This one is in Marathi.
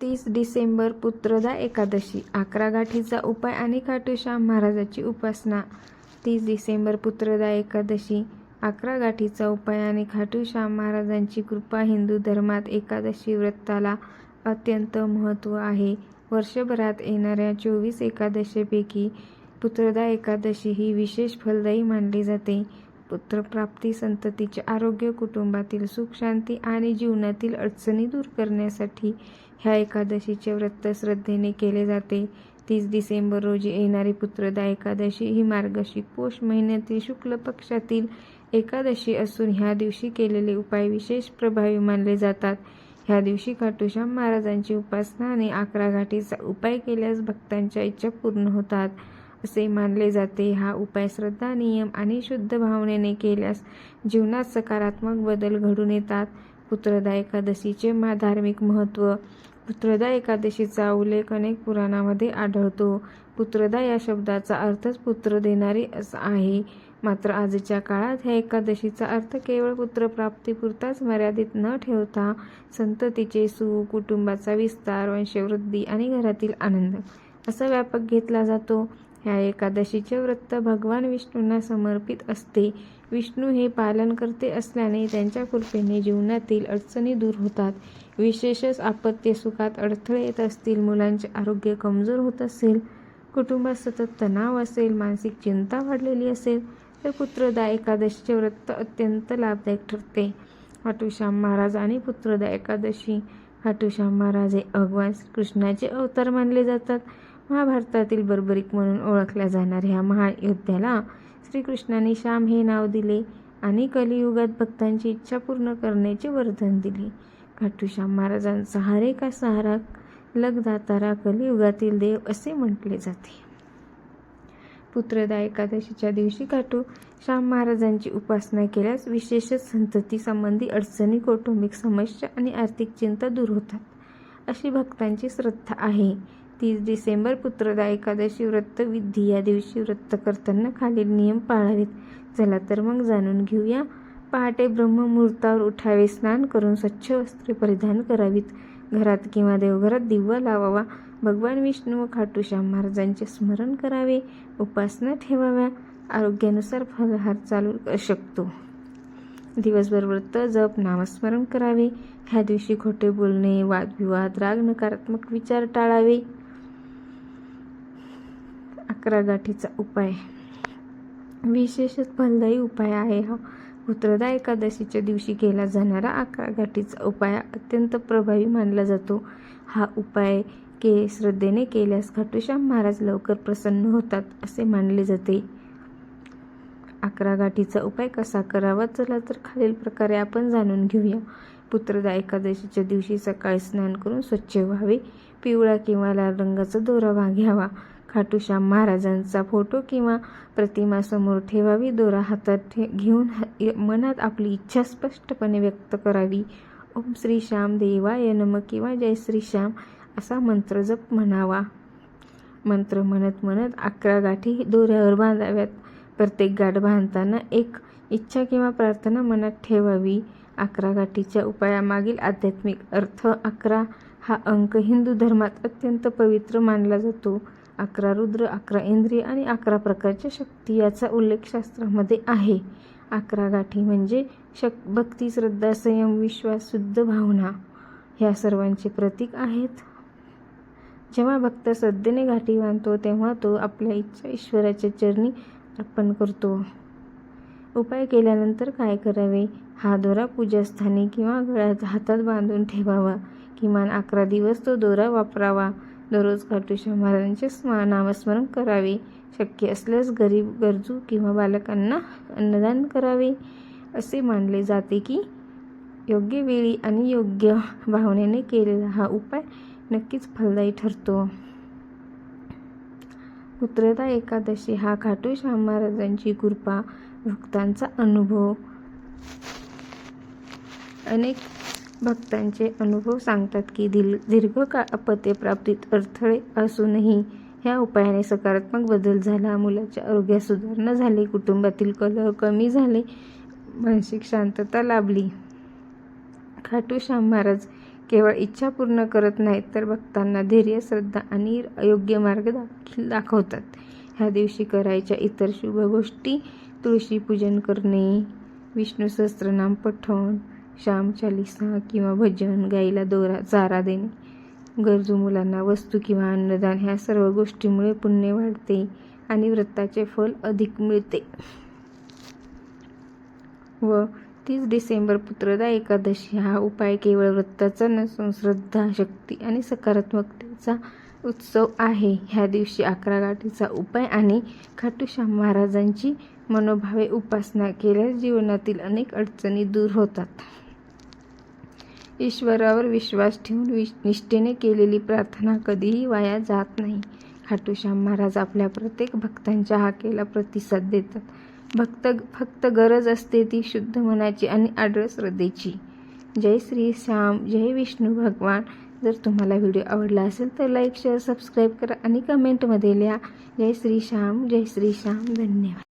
तीस डिसेंबर पुत्रदा एकादशी. अकरा गाठीचा उपाय आणि खाटूश्याम महाराजाची उपासना. तीस डिसेंबर पुत्रदा एकादशी. अकरा गाठीचा उपाय आणि खाटूश्याम महाराजांची कृपा हिंदू धर्मात एकादशी व्रताला अत्यंत महत्त्व आहे. वर्षभरात येणाऱ्या चोवीस एकादशीपैकी पुत्रदा एकादशी ही विशेष फलदायी मानली जाते. पुत्रप्राप्ती संततीचे आरोग्य कुटुंबातील सुख शांती आणि जीवनातील अडचणी दूर करण्यासाठी ह्या एकादशीचे व्रत श्रद्धेने केले जाते. तीस डिसेंबर रोजी येणारी पुत्रदा एकादशी ही मार्गशी पौष महिन्यातील शुक्ल पक्षातील एकादशी असून ह्या दिवशी केलेले उपाय विशेष प्रभावी मानले जातात. ह्या दिवशी खाटूश्याम महाराजांची उपासना आणि अकरा घाटीचा उपाय केल्यास भक्तांच्या इच्छा पूर्ण होतात. असे मानले जाते. हा उपाय श्रद्धा नियम आणि शुद्ध भावनेने केल्यास जीवनात सकारात्मक बदल घडून येतात. पुत्रदा एकादशीचे मा धार्मिक महत्त्व पुत्रदा एकादशीचा उल्लेख अनेक पुराणामध्ये आढळतो. पुत्रदा या शब्दाचा अर्थच पुत्र देणारी असा आहे. मात्र आजच्या काळात ह्या एकादशीचा अर्थ केवळ पुत्रप्राप्तीपुरताच मर्यादित न ठेवता संततीचे सुख कुटुंबाचा विस्तार वंशवृद्धी आणि घरातील आनंद असा व्यापक घेतला जातो. ह्या एकादशीचे व्रत भगवान विष्णूंना समर्पित असते. विष्णू हे पालन करते असल्याने त्यांच्या कृपेने जीवनातील अडचणी दूर होतात. विशेषच आपत्य सुखात अडथळे येत असतील मुलांचे आरोग्य कमजोर होत असेल कुटुंबात सतत तणाव असेल मानसिक चिंता वाढलेली असेल तर पुत्रदा एकादशीचे व्रत अत्यंत लाभदायक ठरते. खाटूश्याम महाराज आणि पुत्रदा एकादशी खाटूश्याम महाराज हे भगवान कृष्णाचे अवतार मानले जातात. महाभारतातील बर्बरिक म्हणून ओळखल्या जाणाऱ्या ह्या महायोद्ध्याला श्रीकृष्णाने श्याम हे नाव दिले आणि कलियुगात भक्तांची इच्छा पूर्ण करण्याचे वर्धन दिले. खाटूश्याम महाराजांचा हरे का सहारा लगदातारा कलियुगातील देव असे म्हटले जाते. पुत्रदा एकादशीच्या दिवशी खाटू श्याम महाराजांची उपासना केल्यास विशेषच संतती संबंधी अडचणी कौटुंबिक समस्या आणि आर्थिक चिंता दूर होतात. अशी भक्तांची श्रद्धा आहे. तीस डिसेंबर पुत्रदा एकादशी व्रत विधी या दिवशी व्रत करताना खालील नियम पाळावेत. चला तर मग जाणून घेऊया. पहाटे ब्रह्ममुहूर्तावर उठावे स्नान करून स्वच्छ वस्त्रे परिधान करावीत. घरात किंवा देवघरात दिवा लावावा. भगवान विष्णू व खाटूश्याम महाराजांचे स्मरण करावे. उपासना ठेवाव्या. आरोग्यानुसार फलहार चालू शकतो. दिवसभर व्रत जप नामस्मरण करावे. ह्या दिवशी खोटे बोलणे वादविवाद राग नकारात्मक विचार टाळावे. अकरा गाठीचा उपाय. विशेषच फलदायी उपाय आहे हा. पुत्रदा एकादशीच्या दिवशी केला जाणारा अकरा गाठीचा उपाय अत्यंत प्रभावी मानला जातो. हा उपाय के श्रद्धेने केल्यास खाटूश्याम महाराज लवकर प्रसन्न होतात असे मानले जाते. अकरा गाठीचा उपाय कसा करावा? चला तर खालील प्रकारे आपण जाणून घेऊया. पुत्रदा एकादशीच्या दिवशी सकाळी स्नान करून स्वच्छ व्हावे. पिवळा किंवा लाल रंगाचा दोरा घ्यावा खाटूश्याम महाराजांचा फोटो किंवा प्रतिमा समोर ठेवावी दोरा हातात ठे घेऊन मनात आपली इच्छा स्पष्टपणे व्यक्त करावी. ओम श्री श्याम देवाय नम किंवा जय श्री श्याम असा मंत्र जप म्हणावा. मंत्र म्हणत म्हणत अकरा गाठी दोऱ्यावर बांधाव्यात. प्रत्येक गाठ बांधताना एक इच्छा किंवा प्रार्थना मनात ठेवावी. अकरा गाठीच्या उपायामागील आध्यात्मिक अर्थ अकरा हा अंक हिंदू धर्मात अत्यंत पवित्र मानला जातो. अकरा रुद्र अकरा इंद्रिय आणि अकरा प्रकारच्या शक्ती याचा उल्लेख शास्त्रामध्ये आहे. अकरा गाठी म्हणजे शक भक्ती श्रद्धा संयम विश्वास शुद्ध भावना ह्या सर्वांचे प्रतीक आहेत. जेव्हा भक्त श्रद्धेने गाठी बांधतो तेव्हा तो आपल्या इच्छा ईश्वराच्या चरणी अर्पण करतो. उपाय केल्यानंतर काय करावे? हा दोरा पूजास्थानी किंवा गळ्यात हातात बांधून ठेवावा. किमान अकरा दिवस तो दोरा वापरावा. दररोज खाटूश्याम महाराजांचे स्म नामस्मरण करावे. शक्य असल्यास गरीब गरजू किंवा बालकांना अन्नदान करावे. असे मानले जाते की योग्य वेळी आणि योग्य भावनेने केलेला हा उपाय नक्कीच फलदायी ठरतो. पुत्रदा एकादशी हा खाटूश्याम महाराजांची कृपा भक्तांचा अनुभव. अनेक भक्तांचे अनुभव सांगतात की दिल दीर्घकाळ अपत्यप्राप्तीत अडथळे असूनही ह्या उपायाने सकारात्मक बदल झाला. मुलाच्या आरोग्यात सुधारणा झाली. कुटुंबातील कलह कमी झाले. मानसिक शांतता लाभली. खाटू श्याम महाराज केवळ इच्छा पूर्ण करत नाहीत तर भक्तांना धैर्य श्रद्धा आणि योग्य मार्ग देखील दाखवतात. ह्या दिवशी करायच्या इतर शुभ गोष्टी तुळशी पूजन करणे विष्णू सहस्त्रनाम पठण श्याम चालिसा किंवा भजन गाईला दोरा चारा देणे. गरजू मुलांना वस्तू किंवा अन्नदान ह्या सर्व गोष्टीमुळे पुण्य वाढते आणि व्रताचे फल अधिक मिळते. व तीस डिसेंबर पुत्रदा एकादशी हा उपाय केवळ व्रताचा नसून श्रद्धा शक्ती आणि सकारात्मकतेचा उत्सव आहे. ह्या दिवशी अकरा गाठीचा उपाय आणि खाटूश्याम महाराजांची मनोभावे उपासना केल्यास जीवनातील अनेक अडचणी दूर होतात. ईश्वरावर विश्वास ठेवून विश निष्ठेने केलेली प्रार्थना कधीही वाया जात नाही. खाटूश्याम महाराज आपल्या प्रत्येक भक्तांच्या हाकेला प्रतिसाद देतात. भक्त फक्त गरज असते ती शुद्ध मनाची आणि आडळ श्रद्धेची. जय श्री श्याम जय विष्णू भगवान. जर तुम्हाला व्हिडिओ आवडला असेल तर लाईक शेअर सबस्क्राईब करा आणि कमेंटमध्ये लिहा. जय श्री श्याम जय श्री श्याम. धन्यवाद.